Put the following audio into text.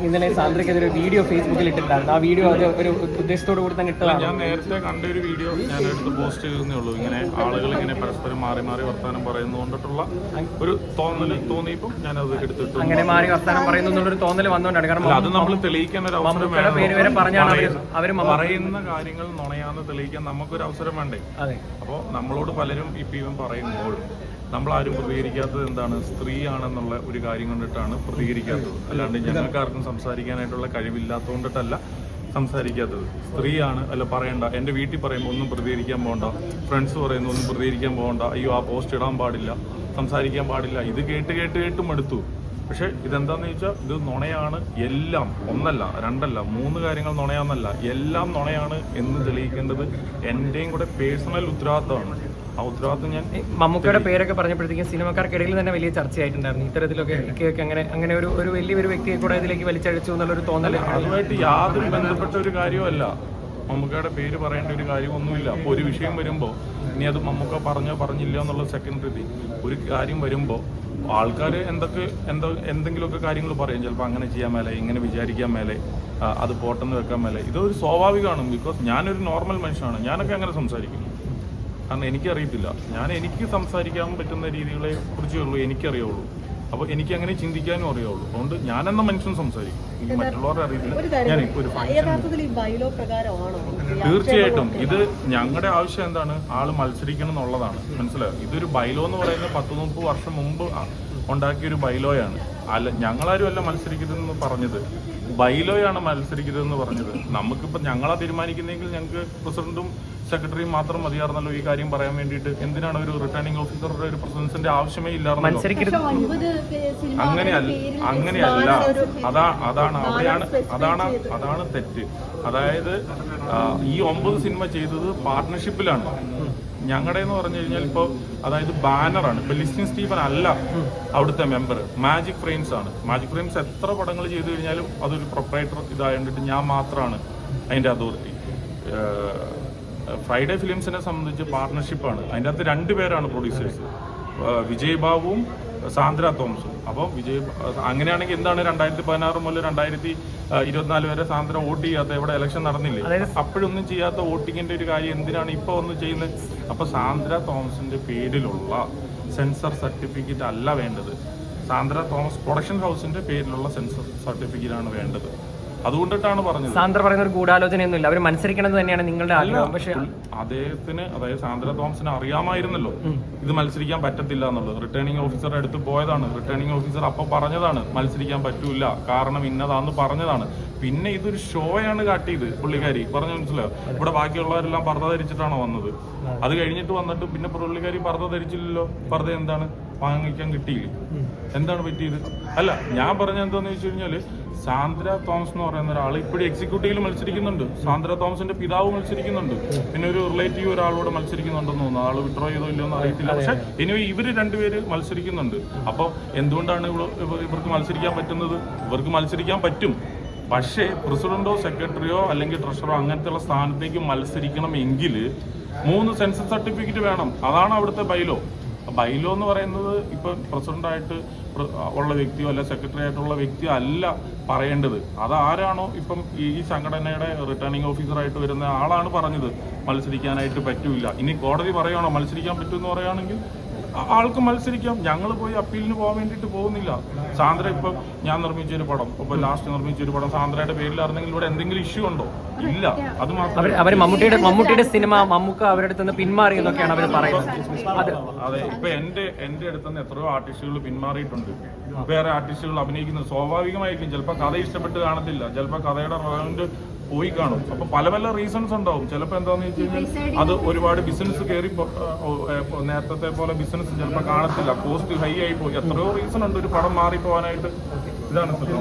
ഇന്നലെ സാന്ദ്രയ്ക്കെതിരെ വീഡിയോ ഫേസ്ബുക്കിൽ ഇട്ടിട്ടുണ്ടായിരുന്നു. ആ വീഡിയോ അത് ഒരു ഉദ്ദേശത്തോടു കൂടി തന്നെ ഇട്ടതാണ്. ഞാൻ നേരത്തെ കണ്ട ഒരു വീഡിയോ ഞാൻ എടുത്ത് പോസ്റ്റ് ചെയ്തേ ഉള്ളൂ. ഇങ്ങനെ ആളുകൾ ഇങ്ങനെ പരസ്പരം മാറി മാറി വർത്താനം പറയുന്നതുകൊണ്ടിട്ടുള്ള ഒരു തോന്നൽ തോന്നിയപ്പോൾ ഞാൻ അത് എടുത്തിട്ടു അങ്ങനെ മാറി വർത്താനം എന്നുള്ളൊരു തോന്നൽ വന്നുകൊണ്ടാണ്. കാരണം അത് നമ്മൾ തെളിയിക്കാൻ ഒരു അവസരം വേണം. പേര് വരെ പറഞ്ഞാണ് മമ്മൂ- പറയുന്ന കാര്യങ്ങൾ നുണയാന്ന് തെളിയിക്കാൻ നമുക്കൊരു അവസരം വേണ്ടേ? അതെ. അപ്പോൾ നമ്മളോട് പലരും ഇപ്പം ഇവൻ പറയുമ്പോൾ നമ്മളാരും പ്രതികരിക്കാത്തത് എന്താണ്? സ്ത്രീയാണെന്നുള്ള ഒരു കാര്യം കൊണ്ടിട്ടാണ് പ്രതികരിക്കാത്തത്. അല്ലാണ്ട് ഞങ്ങൾക്ക് ആർക്കും സംസാരിക്കാനായിട്ടുള്ള കഴിവില്ലാത്തതുകൊണ്ടിട്ടല്ല സംസാരിക്കാത്തത്. സ്ത്രീയാണ് അല്ല പറയണ്ട. എന്റെ വീട്ടിൽ പറയുമ്പോൾ ഒന്നും പ്രതികരിക്കാൻ പോകണ്ട ഫ്രണ്ട്സ് പറയുന്നു ഒന്നും പ്രതികരിക്കാൻ പോകണ്ട അയ്യോ ആ പോസ്റ്റ് ഇടാൻ പാടില്ല. സംസാരിക്കാൻ പാടില്ല. ഇത് കേട്ട് കേട്ട് കേട്ട് മടുത്തു പക്ഷെ ഇതെന്താന്ന് ചോദിച്ചാൽ ഇത് നുണയാണ് എല്ലാം. ഒന്നല്ല രണ്ടല്ല മൂന്ന് കാര്യങ്ങൾ നുണയാന്നല്ല. എല്ലാം നുണയാണ് എന്ന് തെളിയിക്കേണ്ടത് എന്റെയും കൂടെ പേഴ്സണൽ ഉത്തരവാദിത്തമാണ്. ആ ഉത്തരവാദിത്തം ഞാൻ മമ്മൂക്കയുടെ പേരൊക്കെ പറഞ്ഞപ്പോഴത്തേക്കും സിനിമക്കാർക്കിടയിൽ തന്നെ വലിയ ചർച്ചയായിട്ടുണ്ടായിരുന്നു. ഇത്തരത്തിലൊക്കെ ഇക്കയൊക്കെ അങ്ങനെ അങ്ങനെ ഒരു ഒരു വലിയൊരു വ്യക്തിയെ കൂടെ ഇതിലേക്ക് വലിച്ചഴിച്ചു എന്നുള്ളൊരു തോന്നൽ അതുമായിട്ട് യാതൊരു ബന്ധപ്പെട്ട ഒരു കാര്യമല്ല മമ്മൂക്കയുടെ പേര് പറയേണ്ട ഒരു കാര്യമൊന്നുമില്ല. അപ്പോൾ ഒരു വിഷയം വരുമ്പോൾ ഇനി അത് മമ്മൂക്ക പറഞ്ഞോ പറഞ്ഞില്ല എന്നുള്ള സെക്കൻഡറി തിങ് ഒരു കാര്യം വരുമ്പോൾ ആൾക്കാർ എന്തൊക്കെ എന്തോ എന്തെങ്കിലുമൊക്കെ കാര്യങ്ങൾ പറയും. ചിലപ്പോൾ അങ്ങനെ ചെയ്യാൻ മേലെ ഇങ്ങനെ വിചാരിക്കാൻ മേലെ അത് പോട്ടെന്ന് വെക്കാൻ മേലെ. ഇതൊരു സ്വാഭാവികമാണ്. ബിക്കോസ് ഞാനൊരു നോർമൽ മനുഷ്യനാണ്. ഞാനൊക്കെ അങ്ങനെ സംസാരിക്കും കാരണം എനിക്കറിയത്തില്ല. ഞാൻ എനിക്ക് സംസാരിക്കാൻ പറ്റുന്ന രീതികളെ കുറിച്ചേ ഉള്ളൂ എനിക്കറിയുള്ളൂ. അപ്പോൾ എനിക്ക് അങ്ങനെ ചിന്തിക്കാനും അറിയുള്ളൂ. അതുകൊണ്ട് ഞാനെന്ന മനുഷ്യൻ സംസാരിക്കും. മറ്റുള്ളവരുടെ മറ്റുള്ളവരെ അറിയത്തില്ല ഞാൻ ഇപ്പോൾ ഒരു തീർച്ചയായിട്ടും. ഇത് ഞങ്ങളുടെ ആവശ്യം എന്താണ്? ആൾ മത്സരിക്കണം എന്നുള്ളതാണ്. മനസ്സിലായോ? ഇതൊരു ബൈലോ എന്ന് പറയുന്നത് പത്ത് മുപ്പത് വർഷം മുമ്പ് ഉണ്ടാക്കിയ ഒരു ബൈലോയാണ് അല്ല ഞങ്ങളാരും അല്ല മത്സരിക്കരുതെന്ന് പറഞ്ഞത്. ബൈലോയാണ് മത്സരിക്കരുതെന്ന് പറഞ്ഞത്. നമുക്കിപ്പോൾ ഞങ്ങളാ തീരുമാനിക്കുന്നെങ്കിൽ ഞങ്ങൾക്ക് പ്രസിഡന്റും സെക്രട്ടറിയും മാത്രം മതിയായിരുന്നല്ലോ ഈ കാര്യം പറയാൻ വേണ്ടിയിട്ട്. എന്തിനാണ് ഒരു റിട്ടേണിംഗ് ഓഫീസറുടെ ഒരു പ്രസിഡൻസിന്റെ ആവശ്യമേ ഇല്ലായിരുന്നല്ലോ? സിനിമാ അങ്ങനെയല്ല അങ്ങനെയല്ല. അതാ അതാണ് അവിടെയാണ് അതാണ് അതാണ് തെറ്റ്. അതായത് ഈ ഒമ്പത് സിനിമ ചെയ്തത് പാർട്ട്ണർഷിപ്പിലാണ് ഞങ്ങളുടെ എന്ന് പറഞ്ഞു കഴിഞ്ഞാൽ ഇപ്പോൾ അതായത് ബാനറാണ് ഇപ്പൊ ലിസ്റ്റിൻ സ്റ്റീഫൻ അല്ല അവിടുത്തെ മെമ്പർ മാജിക് ഫ്രെയിംസ് ആണ്. മാജിക് ഫ്രെയിംസ് എത്ര പടങ്ങൾ ചെയ്തു കഴിഞ്ഞാലും അതൊരു പ്രൊപ്പറേറ്റർ ഇതായതുകൊണ്ടിട്ട് ഞാൻ മാത്രമാണ് അതിന്റെ അതോറിറ്റി. ഫ്രൈഡേ ഫിലിംസിനെ സംബന്ധിച്ച് പാർട്ട്ണർഷിപ്പാണ് അതിന്റെ അകത്ത് രണ്ട് പേരാണ് പ്രൊഡ്യൂസേഴ്സ് വിജയ് ബാബുവും സാന്ദ്ര തോമസും. അപ്പോൾ വിജയ് അങ്ങനെയാണെങ്കിൽ എന്താണ് രണ്ടായിരത്തി പതിനാറ് മുതൽ രണ്ടായിരത്തി ഇരുപത്തിനാല് വരെ സാന്ദ്ര വോട്ട് ചെയ്യാത്ത ഇവിടെ ഇലക്ഷൻ നടന്നില്ലേ? അപ്പോഴൊന്നും ചെയ്യാത്ത വോട്ടിങ്ങിന്റെ ഒരു കാര്യം എന്തിനാണ് ഇപ്പോൾ ഒന്ന് ചെയ്യുന്നത്? അപ്പോൾ സാന്ദ്ര തോമസിന്റെ പേരിലുള്ള സെൻസർ സർട്ടിഫിക്കറ്റ് അല്ല വേണ്ടത്. സാന്ദ്ര തോമസ് പ്രൊഡക്ഷൻ ഹൗസിന്റെ പേരിലുള്ള സെൻസർ സർട്ടിഫിക്കറ്റ് ആണ് വേണ്ടത്. അതുകൊണ്ടിട്ടാണ് പറഞ്ഞത്. സാന്ദ്ര പറയുന്ന ഒരു ഗൂഢാലോചനയൊന്നുമില്ല. അവർ മത്സരിക്കണത് തന്നെയാണ് നിങ്ങളുടെ ആഗ്രഹം. പക്ഷേ അദ്ദേഹത്തിന് അതായത് സാന്ദ്ര തോമസിന് അറിയാമായിരുന്നല്ലോ. ഇത് മത്സരിക്കാൻ പറ്റത്തില്ല എന്നുള്ളത്. റിട്ടേണിംഗ് ഓഫീസർ അടുത്ത് പോയതാണ്. റിട്ടേണിംഗ് ഓഫീസർ അപ്പൊ പറഞ്ഞതാണ് മത്സരിക്കാൻ പറ്റൂല. കാരണം ഇന്നതാന്ന് പറഞ്ഞതാണ്. പിന്നെ ഇതൊരു ഷോയാണ് കാട്ടിയത് പുള്ളിക്കാരി. പറഞ്ഞു മനസ്സിലായോ? ഇവിടെ ബാക്കിയുള്ളവരെല്ലാം പർദ്ദ ധരിച്ചിട്ടാണോ വന്നത്? അത്. കഴിഞ്ഞിട്ട് വന്നിട്ട് പിന്നെ പുള്ളിക്കാരി പർദ്ദ ധരിച്ചില്ലല്ലോ? പർദ്ദ എന്താണ്? വാങ്ങിക്കാൻ കിട്ടിയില്ല? എന്താണ് പറ്റിയത്? അല്ല ഞാൻ പറഞ്ഞ എന്താന്ന് വെച്ച് കഴിഞ്ഞാൽ സാന്ദ്ര തോമസ് എന്ന് പറയുന്ന ഒരാൾ ഇപ്പോഴും എക്സിക്യൂട്ടീവിൽ മത്സരിക്കുന്നുണ്ട്. സാന്ദ്ര തോമസിന്റെ പിതാവ് മത്സരിക്കുന്നുണ്ട്. പിന്നെ ഒരു റിലേറ്റീവ് ഒരാളോട് മത്സരിക്കുന്നുണ്ടെന്ന് തോന്നുന്നു. ആൾ വിഡ്രോ ചെയ്തോ ഇല്ലയോ എന്ന് അറിയത്തില്ല. പക്ഷെ ഇനി ഇവർ രണ്ടുപേര് മത്സരിക്കുന്നുണ്ട്. അപ്പോൾ എന്തുകൊണ്ടാണ് ഇവ- ഇവ- ഇവർക്ക് മത്സരിക്കാൻ പറ്റുന്നത്? ഇവർക്ക് മത്സരിക്കാൻ പറ്റും. പക്ഷേ പ്രസിഡന്റോ സെക്രട്ടറിയോ അല്ലെങ്കിൽ ട്രഷറോ അങ്ങനത്തെയുള്ള സ്ഥാനത്തേക്ക് മത്സരിക്കണമെങ്കിൽ മൂന്ന് സെൻസസ് സർട്ടിഫിക്കറ്റ് വേണം. അതാണ് അവിടുത്തെ ബൈലോ ബൈലോ എന്ന് പറയുന്നത് ഇപ്പൊ പ്രസിഡന്റായിട്ട് പ്ര- ഉള്ള വ്യക്തിയോ അല്ല സെക്രട്ടറി ആയിട്ടുള്ള വ്യക്തിയോ അല്ല പറയേണ്ടത്. അത് ആരാണോ ഇപ്പം ഈ സംഘടനയുടെ റിട്ടേണിംഗ് ഓഫീസറായിട്ട് വരുന്ന ആളാണ് പറഞ്ഞത് മത്സരിക്കാനായിട്ട് പറ്റൂല. ഇനി കോടതി പറയുകയാണോ മത്സരിക്കാൻ പറ്റുമെന്ന് പറയുകയാണെങ്കിൽ ആൾക്ക് മത്സരിക്കാം. ഞങ്ങൾ പോയി അപ്പീലിന് പോകാൻ വേണ്ടിയിട്ട് പോകുന്നില്ല. സാന്ദ്ര ഇപ്പം ഞാൻ നിർമ്മിച്ച ഒരു പടം. ഇപ്പൊ ലാസ്റ്റ് നിർമ്മിച്ച ഒരു പടം. സാന്ദ്രയുടെ പേരിലായിരുന്നെങ്കിൽ ഇവിടെ എന്തെങ്കിലും ഇഷ്യൂ ഉണ്ടോ? ഇല്ല. അത് മാത്രം അവർ മമ്മൂട്ടിയുടെ മമ്മൂട്ടിയുടെ സിനിമ മമ്മൂക്ക അവരുടെ അടുത്ത് പിന്മാറി എന്നൊക്കെയാണ് അവർ പറയുന്നത്. അതെ ഇപ്പൊ എന്റെ എന്റെ അടുത്ത് നിന്ന് എത്രയോ ആർട്ടിസ്റ്റുകൾ പിന്മാറിയിട്ടുണ്ട്. വേറെ ആർട്ടിസ്റ്റുകൾ അഭിനയിക്കുന്നത് സ്വാഭാവികമായിരിക്കും ചിലപ്പോൾ കഥ ഇഷ്ടപ്പെട്ട് കാണത്തില്ല. ചിലപ്പോൾ കഥയുടെ റൗണ്ട് പോയി കാണും. അപ്പൊ പല പല റീസൺസ് ഉണ്ടാവും. ചിലപ്പോൾ എന്താന്ന് വെച്ച് കഴിഞ്ഞാൽ അത് ഒരുപാട് ബിസിനസ് കയറി നേരത്തെ പോലെ ബിസിനസ് ചിലപ്പോൾ കാണത്തില്ല. കോസ്റ്റ് ഹൈ ആയി പോയി. എത്രയോ റീസൺ ഉണ്ട് ഒരു പടം മാറി പോകാനായിട്ട് ഇതാണ് സത്യം.